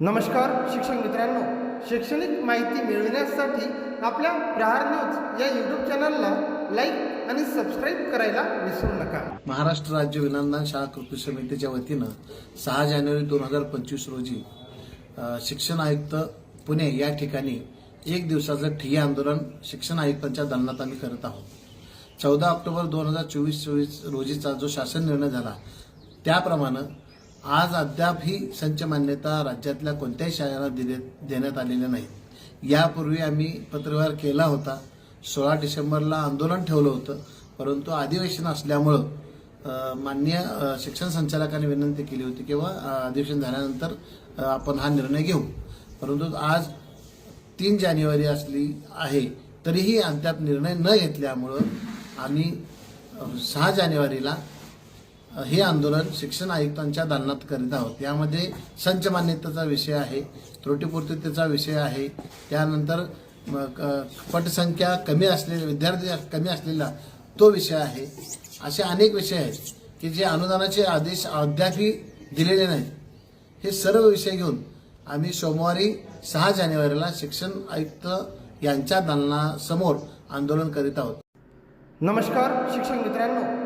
नमस्कार शिक्षक मित्रांनो. शैक्षणिक माहिती मिळविण्यासाठी आपल्या प्रहार न्यूज या यूट्यूब चॅनलला लाईक आणि सबस्क्राईब करायला विसरू नका. महाराष्ट्र राज्य विनंदन शाळा कृती समितीच्या वतीनं सहा जानेवारी दोन हजार पंचवीस रोजी शिक्षण आयुक्त पुणे या ठिकाणी एक दिवसाचं ठिय्या आंदोलन शिक्षण आयुक्तांच्या दालनात आम्ही करत आहोत. चौदा ऑक्टोबर दोन हजार चोवीस चोवीस रोजीचा जो शासन निर्णय झाला त्याप्रमाणे आज अद्याप ही संच मान्यता राज्यातल्या कोणत्याही शाळेला दिले देण्यात आलेल्या नाही. यापूर्वी आम्ही पत्रव्यवहार केला होता. सोळा डिसेंबरला आंदोलन ठेवलं होतं. परंतु अधिवेशन असल्यामुळं मान्य शिक्षण संचालकांनी विनंती केली होती किंवा अधिवेशन झाल्यानंतर आपण हा निर्णय घेऊ. परंतु आज तीन जानेवारी असली आहे तरीही अद्याप निर्णय न घेतल्यामुळं आम्ही सहा जानेवारीला हे आंदोलन शिक्षण आयुक्तांच्या दालनात करीत आहोत. यामध्ये संच मान्यतेचा विषय आहे त्रुटीपूर्ततेचा विषय आहे. त्यानंतर क- पटसंख्या कमी असलेले विद्यार्थी कमी असलेला तो विषय आहे. असे अनेक विषय आहेत की जे अनुदानाचे आदेश अद्यापही दिलेले नाहीत. हे सर्व विषय घेऊन आम्ही सोमवारी सहा जानेवारीला शिक्षण आयुक्त यांच्या दालनासमोर आंदोलन करीत आहोत. नमस्कार शिक्षक मित्रांनो.